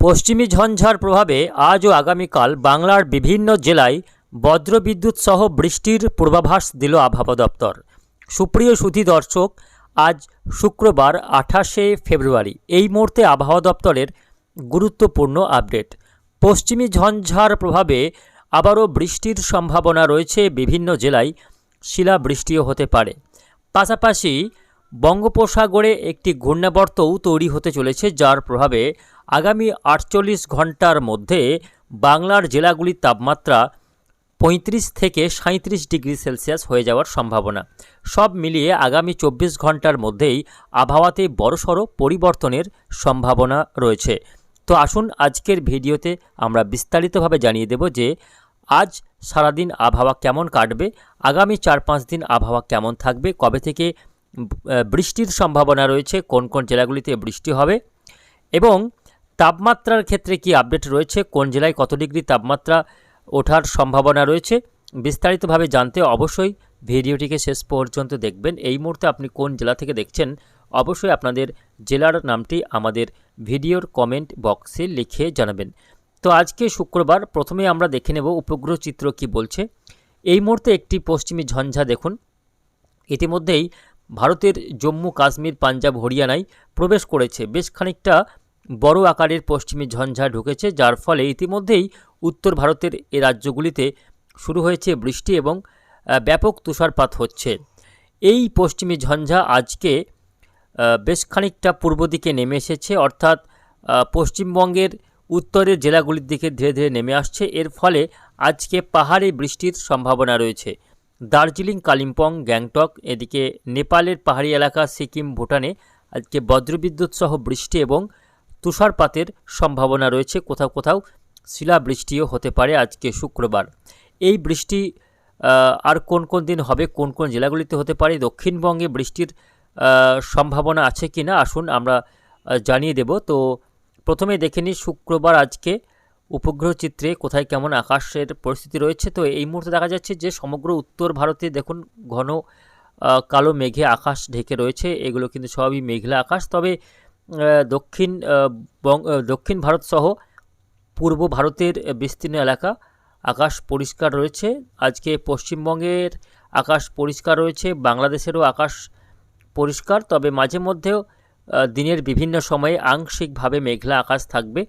পশ্চিমী ঝঞ্ঝার প্রভাবে আজ ও আগামীকাল বাংলার বিভিন্ন জেলায় বজ্রবিদ্যুৎ সহ বৃষ্টির পূর্বাভাস দিল আবহাওয়া দপ্তর। সুপ্রিয় সুধী দর্শক, আজ শুক্রবার আঠাশে ফেব্রুয়ারি। এই মুহূর্তে আবহাওয়া দপ্তরের গুরুত্বপূর্ণ আপডেট। পশ্চিমী ঝঞ্ঝার প্রভাবে আবারও বৃষ্টির সম্ভাবনা রয়েছে বিভিন্ন জেলায়। শিলা বৃষ্টিও হতে পারে। পাশাপাশি বঙ্গোপসাগরে একটি ঘূর্ণাবর্তও তৈরি হতে চলেছে, যার প্রভাবে আগামী আটচল্লিশ ঘণ্টার মধ্যে বাংলার জেলাগুলির তাপমাত্রা পঁয়ত্রিশ থেকে সাঁত্রিশ ডিগ্রি সেলসিয়াস হয়ে যাওয়ার সম্ভাবনা। সব মিলিয়ে আগামী চব্বিশ ঘণ্টার মধ্যেই আবহাওয়াতে বড়সড় পরিবর্তনের সম্ভাবনা রয়েছে। তো আসুন আজকের ভিডিওতে আমরা বিস্তারিতভাবে জানিয়ে দেব যে আজ সারাদিন আবহাওয়া কেমন কাটবে, আগামী চার পাঁচ দিন আবহাওয়া কেমন থাকবে, কবে থেকে বৃষ্টির সম্ভাবনা রয়েছে, কোন কোন জেলাগুলিতে বৃষ্টি হবে এবং তাপমাত্রার ক্ষেত্রে কি আপডেট রয়েছে? কোন জেলায় কত ডিগ্রি তাপমাত্রা ওঠার সম্ভাবনা রয়েছে? বিস্তারিতভাবে জানতে অবশ্যই ভিডিওটিকে শেষ পর্যন্ত দেখবেন। এই মুহূর্তে আপনি কোন জেলা থেকে দেখছেন, অবশ্যই আপনাদের জেলার নামটি আমাদের ভিডিওর কমেন্ট বক্সে লিখে জানাবেন। তো আজকে শুক্রবার প্রথমে আমরা দেখে নেব উপগ্রহ চিত্র কি বলছে। এই মুহূর্তে একটি পশ্চিমী ঝঞ্ঝা দেখুন। ইতিমধ্যেই ভারতের জম্মু কাশ্মীর পাঞ্জাব, হরিয়ানায় প্রবেশ করেছে। বেশ খানিকটা বড় আকারের পশ্চিমী ঝঞ্ঝা ঢুকেছে, যার ফলে ইতিমধ্যেই উত্তর ভারতের এ রাজ্যগুলিতে শুরু হয়েছে বৃষ্টি এবং ব্যাপক তুষারপাত হচ্ছে। এই পশ্চিমী ঝঞ্ঝা আজকে বেশ খানিকটা পূর্ব দিকে নেমে এসেছে, অর্থাৎ পশ্চিমবঙ্গের উত্তরের জেলাগুলির দিকে ধীরে ধীরে নেমে আসছে। এর ফলে আজকে পাহাড়ে বৃষ্টির সম্ভাবনা রয়েছে। দার্জিলিং, কালিম্পং, গ্যাংটক, এদিকে নেপালের পাহাড়ি এলাকা সিকিম, ভুটানে আজকে বজ্রবিদ্যুৎ সহ বৃষ্টি এবং তুষারপাতের সম্ভাবনা রয়েছে। কোথাও কোথাও শিলাবৃষ্টিও হতে পারে আজকে শুক্রবার। এই বৃষ্টি আর কোন কোন দিন হবে, কোন কোন জেলাগুলিতে হতে পারে, দক্ষিণবঙ্গে বৃষ্টির সম্ভাবনা আছে কি না আসুন আমরা জানিয়ে দেব। তো প্রথমে দেখে নিই শুক্রবার আজকে উপগ্রহ চিত্রে কোথায় কেমন আকাশের পরিস্থিতি রয়েছে। তো এই মুহূর্তে দেখা যাচ্ছে যে সমগ্র উত্তর ভারতে দেখুন ঘন কালো মেঘে আকাশ ঢেকে রয়েছে। এগুলো কিন্তু সবই মেঘলা আকাশ। তবে দক্ষিণ দক্ষিণ ভারত সহ পূর্ব ভারতের বিস্তীর্ণ এলাকা। আকাশ পরিষ্কার রয়েছে। আজকে পশ্চিমবঙ্গের আকাশ পরিষ্কার রয়েছে। বাংলাদেশেরও আকাশ পরিষ্কার। তবে মাঝে মধ্যেও দিনের বিভিন্ন সময়ে আংশিকভাবে মেঘলা আকাশ থাকবে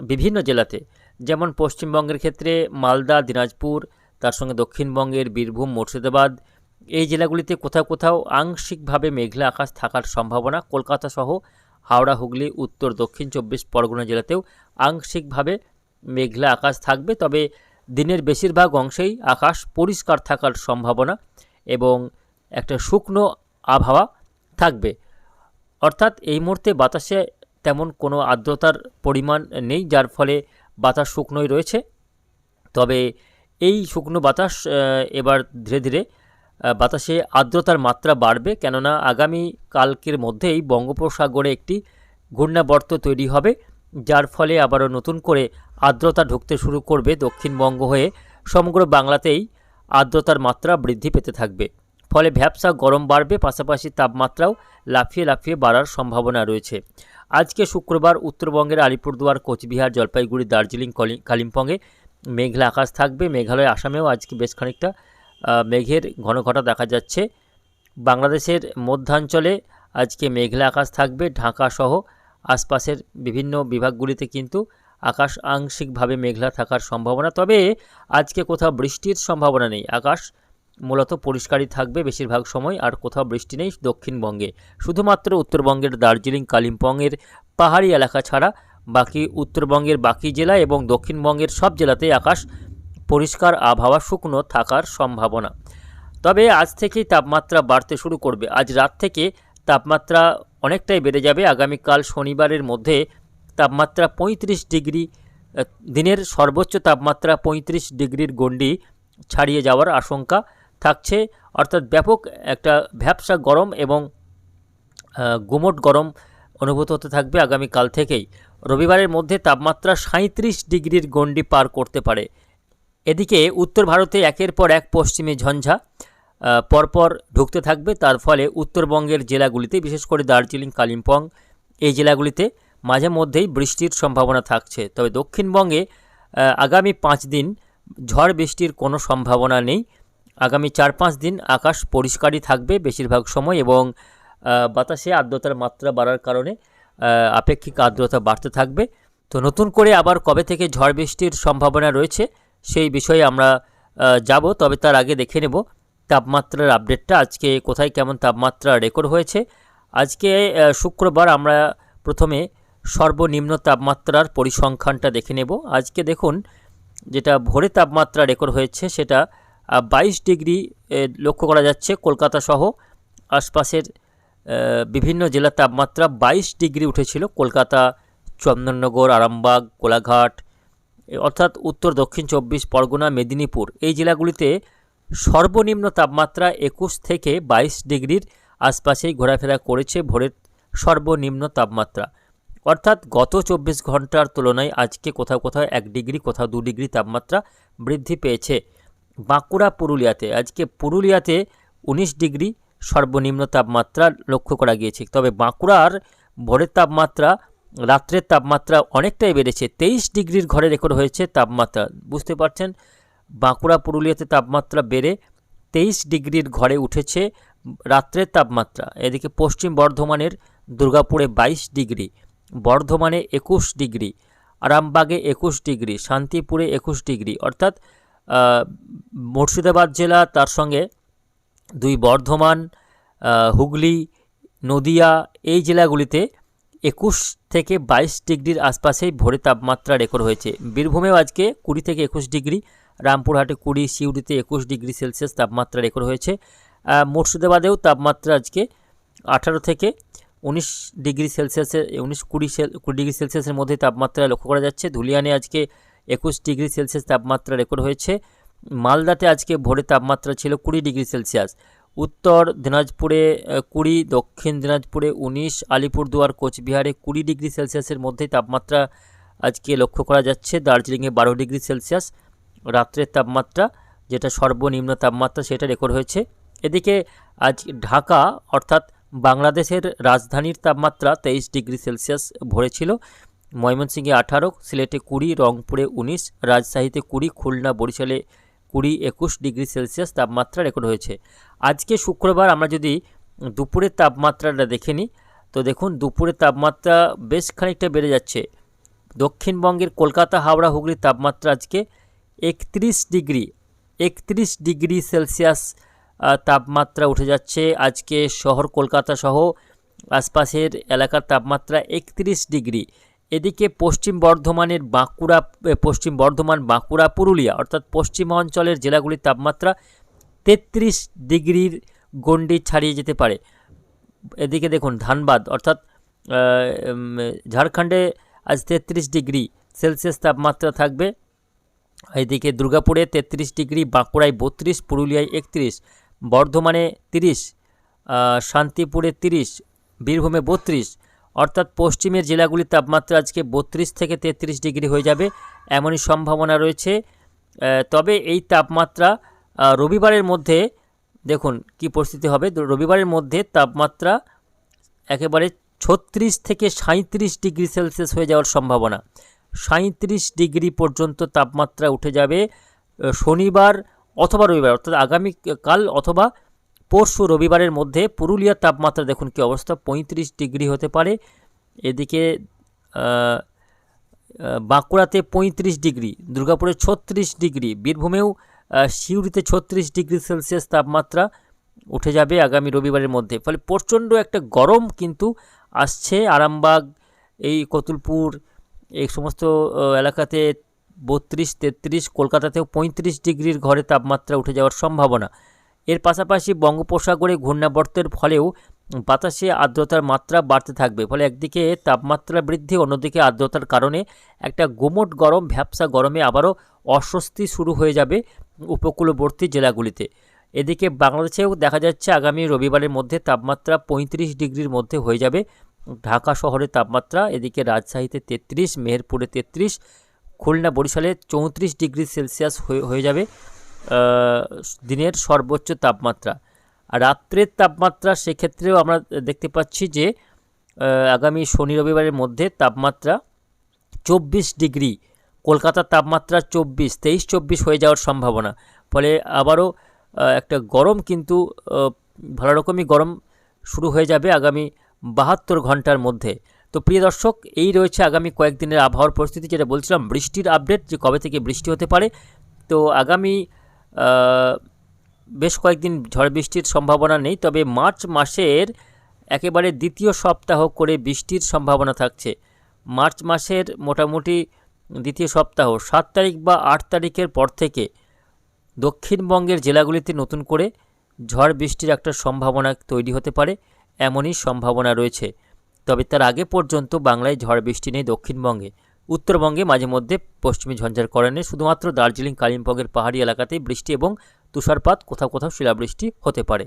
বিভিন্ন জেলাতে। যেমন পশ্চিমবঙ্গের ক্ষেত্রে মালদা, দিনাজপুর, তার সঙ্গে দক্ষিণবঙ্গের বীরভূম, মুর্শিদাবাদ, এই জেলাগুলিতে কোথাও কোথাও আংশিকভাবে মেঘলা আকাশ থাকার সম্ভাবনা। কলকাতা সহ হাওড়া, হুগলি, উত্তর, দক্ষিণ চব্বিশ পরগনা জেলাতেও আংশিকভাবে মেঘলা আকাশ থাকবে। তবে দিনের বেশিরভাগ অংশেই আকাশ পরিষ্কার থাকার সম্ভাবনা এবং একটা শুকনো আবহাওয়া থাকবে। অর্থাৎ এই মুহূর্তে বাতাসে তেমন কোনো আর্দ্রতার পরিমাণ নেই, যার ফলে বাতাস শুকনোই রয়েছে। তবে এই শুকনো বাতাস এবার ধীরে ধীরে বাতাসে আর্দ্রতার মাত্রা বাড়বে, কেননা আগামী কালকের মধ্যেই বঙ্গোপসাগরে একটি ঘূর্ণাবর্ত তৈরি হবে, যার ফলে আবারও নতুন করে আর্দ্রতা ঢুকতে শুরু করবে দক্ষিণবঙ্গ হয়ে। সমগ্র বাংলাতেই আর্দ্রতার মাত্রা বৃদ্ধি পেতে থাকবে। ফলে ভ্যাবসা গরম বাড়বে, পাশাপাশি তাপমাত্রাও লাফিয়ে লাফিয়ে বাড়ার সম্ভাবনা রয়েছে। আজকে শুক্রবার উত্তরবঙ্গের আলিপুরদুয়ার, কোচবিহার, জলপাইগুড়ি, দার্জিলিং, কলি- কালিম্পংয়ে মেঘলা আকাশ থাকবে। মেঘালয়, আসামেও আজকে বেশ খানিকটা মেঘের ঘন ঘটা দেখা যাচ্ছে। বাংলাদেশের মধ্যাঞ্চলে আজকে মেঘলা আকাশ থাকবে। ঢাকা সহ আশপাশের বিভিন্ন বিভাগগুলিতে কিন্তু আকাশ আংশিকভাবে মেঘলা থাকার সম্ভাবনা। তবে আজকে কোথাও বৃষ্টির সম্ভাবনা নেই। আকাশ মূলত পরিষ্কারই থাকবে বেশিরভাগ সময়, আর কোথাও বৃষ্টি নেই দক্ষিণবঙ্গে। শুধুমাত্র উত্তরবঙ্গের দার্জিলিং, কালিম্পংয়ের পাহাড়ি এলাকা ছাড়া বাকি উত্তরবঙ্গের বাকি জেলা এবং দক্ষিণবঙ্গের সব জেলাতেই আকাশ পরিষ্কার আবহাওয়া শুকনো থাকার সম্ভাবনা। তবে আজ থেকেই তাপমাত্রা বাড়তে শুরু করবে। আজ রাত থেকে তাপমাত্রা অনেকটাই বেড়ে যাবে। আগামীকাল শনিবারের মধ্যে তাপমাত্রা পঁয়ত্রিশ ডিগ্রি দিনের সর্বোচ্চ তাপমাত্রা পঁয়ত্রিশ ডিগ্রির গণ্ডি ছাড়িয়ে যাওয়ার আশঙ্কা থাকছে। অর্থাৎ ব্যাপক একটা ভ্যাবসা গরম এবং গুমোট গরম অনুভূত হতে থাকবে আগামীকাল থেকেই। রবিবারের মধ্যে তাপমাত্রা সাঁত্রিশ ডিগ্রির গণ্ডি পার করতে পারে। এদিকে উত্তর ভারতে একের পর এক পশ্চিমী ঝঞ্ঝা পরপর ঢুকতে থাকবে। তার ফলে উত্তরবঙ্গের জেলাগুলিতে, বিশেষ করে দার্জিলিং, কালিম্পং, এই জেলাগুলিতে মাঝে মধ্যেই বৃষ্টির সম্ভাবনা থাকছে। তবে দক্ষিণবঙ্গে আগামী পাঁচ দিন ঝড় বৃষ্টির কোনো সম্ভাবনা নেই। আগামী চার পাঁচ দিন আকাশ পরিষ্কারই থাকবে বেশিরভাগ সময় এবং বাতাসে আর্দ্রতার মাত্রা বাড়ার কারণে আপেক্ষিক আর্দ্রতা বাড়তে থাকবে। তো নতুন করে আবার কবে থেকে ঝড় বৃষ্টির সম্ভাবনা রয়েছে সেই বিষয়ে আমরা যাব। তবে তার আগে দেখে নেব তাপমাত্রার আপডেটটা। আজকে কোথায় কেমন তাপমাত্রা রেকর্ড হয়েছে? আজকে শুক্রবার আমরা প্রথমে সর্বনিম্ন তাপমাত্রার পরিসংখ্যানটা দেখে নেব। আজকে দেখুন, যেটা ভোরে তাপমাত্রা রেকর্ড হয়েছে সেটা বাইশ ডিগ্রি লক্ষ্য করা যাচ্ছে কলকাতা সহ আশপাশের বিভিন্ন জেলার তাপমাত্রা বাইশ ডিগ্রি উঠেছিল। কলকাতা, চন্দননগর, আরামবাগ, কোলাঘাট অর্থাৎ উত্তর দক্ষিণ চব্বিশ পরগনা, মেদিনীপুর। এই জেলাগুলিতে সর্বনিম্ন তাপমাত্রা একুশ থেকে বাইশ ডিগ্রির আশপাশেই ঘোরাফেরা করেছে ভোরের সর্বনিম্ন তাপমাত্রা। অর্থাৎ গত চব্বিশ ঘণ্টার তুলনায় আজকে কোথাও কোথাও এক ডিগ্রি, কোথাও দু ডিগ্রি তাপমাত্রা বৃদ্ধি পেয়েছে। বাঁকুড়া, পুরুলিয়াতে আজকে পুরুলিয়াতে উনিশ ডিগ্রি সর্বনিম্ন তাপমাত্রা লক্ষ্য করা গিয়েছে। তবে বাঁকুড়ার ভোরের তাপমাত্রা রাত্রের তাপমাত্রা অনেকটাই বেড়েছে। তেইশ ডিগ্রির ঘরে রেকর্ড হয়েছে তাপমাত্রা। বুঝতে পারছেন? বাঁকুড়া, পুরুলিয়াতে তাপমাত্রা বেড়ে তেইশ ডিগ্রির ঘরে উঠেছে রাত্রের তাপমাত্রা। এদিকে পশ্চিম বর্ধমানের দুর্গাপুরে বাইশ ডিগ্রি, বর্ধমানে একুশ ডিগ্রি, আরামবাগে একুশ ডিগ্রি, শান্তিপুরে একুশ ডিগ্রি। অর্থাৎ মুর্শিদাবাদ জেলা তার সঙ্গে দুই বর্ধমান হুগলি, নদিয়া এই জেলাগুলিতে একুশ থেকে বাইশ ডিগ্রির আশপাশেই ভোরে তাপমাত্রা রেকর্ড হয়েছে। বীরভূমেও আজকে কুড়ি থেকে একুশ ডিগ্রি, রামপুরহাটে কুড়ি, সিউড়িতে একুশ ডিগ্রি সেলসিয়াস তাপমাত্রা রেকর্ড হয়েছে। মুর্শিদাবাদেও তাপমাত্রা আজকে আঠারো থেকে উনিশ ডিগ্রি সেলসিয়াসের উনিশ কুড়ি কুড়ি ডিগ্রি সেলসিয়াসের মধ্যে তাপমাত্রা লক্ষ্য করা যাচ্ছে। ধুলিয়ানে আজকে একুশ ডিগ্রি সেলসিয়াস তাপমাত্রা রেকর্ড হয়েছে। মালদাতে আজকে ভোরে তাপমাত্রা ছিল কুড়ি ডিগ্রি সেলসিয়াস। উত্তর দিনাজপুরে কুড়ি, দক্ষিণ দিনাজপুরে উনিশ, আলিপুরদুয়ার, কোচবিহারে কুড়ি ডিগ্রি সেলসিয়াসের মধ্যে তাপমাত্রা আজকে লক্ষ্য করা যাচ্ছে। দার্জিলিংয়ে বারো ডিগ্রি সেলসিয়াস। রাত্রের তাপমাত্রা, যেটা সর্বনিম্ন তাপমাত্রা, সেটা রেকর্ড হয়েছে। এদিকে আজ ঢাকা, অর্থাৎ বাংলাদেশের রাজধানীর তাপমাত্রা তেইশ ডিগ্রি সেলসিয়াস ভরে ছিল ময়মনসিংহে আঠারো, সিলেটে কুড়ি, রংপুরে উনিশ, রাজশাহীতে কুড়ি, খুলনা, বরিশালে কুড়ি একুশ ডিগ্রি সেলসিয়াস তাপমাত্রা রেকর্ড হয়েছে। আজকে শুক্রবার আমরা যদি দুপুরের তাপমাত্রাটা দেখে নিই, তো দেখুন দুপুরের তাপমাত্রা বেশ খানিকটা বেড়ে যাচ্ছে। দক্ষিণবঙ্গের কলকাতা, হাওড়া, হুগলির তাপমাত্রা আজকে একত্রিশ ডিগ্রি একত্রিশ ডিগ্রি সেলসিয়াস তাপমাত্রা উঠে যাচ্ছে। আজকে শহর কলকাতা সহ আশপাশের এলাকার তাপমাত্রা একত্রিশ ডিগ্রি। এদিকে পশ্চিম বর্ধমানের বাঁকুড়া পশ্চিম বর্ধমান, বাঁকুড়া, পুরুলিয়া, অর্থাৎ পশ্চিমাঞ্চলের জেলাগুলির তাপমাত্রা তেত্রিশ ডিগ্রির গণ্ডি ছাড়িয়ে যেতে পারে। এদিকে দেখুন, ধানবাদ, অর্থাৎ ঝাড়খণ্ডে আজ তেত্রিশ ডিগ্রি সেলসিয়াস তাপমাত্রা থাকবে। এদিকে দুর্গাপুরে তেত্রিশ ডিগ্রি, বাঁকুড়ায় বত্রিশ, পুরুলিয়ায় একত্রিশ, বর্ধমানে তিরিশ শান্তিপুরে তিরিশ, বীরভূমে বত্রিশ অর্থাৎ পশ্চিমের জেলাগুলির তাপমাত্রা আজকে বত্রিশ থেকে তেত্রিশ ডিগ্রি হয়ে যাবে, এমনই সম্ভাবনা রয়েছে। তবে এই তাপমাত্রা রবিবারের মধ্যে, দেখুন কি পরিস্থিতি হবে। রবিবারের মধ্যে তাপমাত্রা একেবারে ছত্রিশ থেকে সাঁত্রিশ ডিগ্রি সেলসিয়াস হয়ে যাওয়ার সম্ভাবনা। সাঁত্রিশ ডিগ্রি পর্যন্ত তাপমাত্রা উঠে যাবে শনিবার অথবা রবিবার, অর্থাৎ আগামী কাল অথবা পরশু রবিবারের মধ্যে পুরুলিয়ার তাপমাত্রা দেখুন কি অবস্থা, পঁয়ত্রিশ ডিগ্রি হতে পারে। এদিকে বাঁকুড়াতে পঁয়ত্রিশ ডিগ্রি, দুর্গাপুরে ছত্রিশ ডিগ্রি, বীরভূমেও সিউড়িতে ছত্রিশ ডিগ্রি সেলসিয়াস তাপমাত্রা উঠে যাবে আগামী রবিবারের মধ্যে। ফলে প্রচণ্ড একটা গরম কিন্তু আসছে আরামবাগ, এই কতুলপুর, এই সমস্ত এলাকাতে বত্রিশ, তেত্রিশ, কলকাতাতেও পঁয়ত্রিশ ডিগ্রির ঘরে তাপমাত্রা উঠে যাওয়ার সম্ভাবনা। এর পাশাপাশি বঙ্গোপসাগরে ঘূর্ণাবর্তের ফলেও বাতাসে আর্দ্রতার মাত্রা বাড়তে থাকবে, ফলে একদিকে তাপমাত্রা বৃদ্ধি, অন্যদিকে আর্দ্রতার কারণে একটা গুমট গরম ভ্যাপসা গরমে আবারও অস্বস্তি শুরু হয়ে যাবে উপকূলবর্তী জেলাগুলিতে। এদিকে বাংলাদেশেও দেখা যাচ্ছে আগামী রবিবারের মধ্যে তাপমাত্রা পঁয়ত্রিশ ডিগ্রির মধ্যে হয়ে যাবে। ঢাকা শহরের তাপমাত্রা, এদিকে রাজশাহীতে তেত্রিশ, মেহেরপুরে তেত্রিশ, খুলনা বরিশালে চৌত্রিশ ডিগ্রি সেলসিয়াস হয়ে যাবে। দিনের সর্বোচ্চ তাপমাত্রা। আর রাত্রের তাপমাত্রা সেক্ষেত্রেও আমরা দেখতে পাচ্ছি যে আগামী শনি রবিবারের মধ্যে তাপমাত্রা চব্বিশ ডিগ্রি, কলকাতার তাপমাত্রা চব্বিশ, তেইশ চব্বিশ হয়ে যাওয়ার সম্ভাবনা। ফলে আবারও একটা গরম কিন্তু ভালো রকমই গরম শুরু হয়ে যাবে আগামী বাহাত্তর ঘণ্টার মধ্যে। তো প্রিয় দর্শক, এই রয়েছে আগামী কয়েকদিনের আবহাওয়ার পরিস্থিতি। যেটা বলছিলাম, বৃষ্টির আপডেট যে কবে থেকে বৃষ্টি হতে পারে। তো আগামী বেশ কয়েকদিন ঝড় বৃষ্টির সম্ভাবনা নেই, তবে মার্চ মাসের একেবারে দ্বিতীয় সপ্তাহ করে বৃষ্টির সম্ভাবনা থাকছে। মার্চ মাসের মোটামুটি দ্বিতীয় সপ্তাহ, সাত তারিখ বা আট তারিখের পর থেকে দক্ষিণবঙ্গের জেলাগুলিতে নতুন করে ঝড় বৃষ্টির একটা সম্ভাবনা তৈরি হতে পারে, এমনই সম্ভাবনা রয়েছে। তবে তার আগে পর্যন্ত বাংলায় ঝড় বৃষ্টি নেই দক্ষিণবঙ্গে। উত্তরবঙ্গে মাঝে মধ্যে পশ্চিমী ঝঞ্ঝার কারণে শুধুমাত্র দার্জিলিং, কালিম্পংয়ের পাহাড়ি এলাকাতেই বৃষ্টি এবং তুষারপাত, কোথাও কোথাও শিলাবৃষ্টি হতে পারে।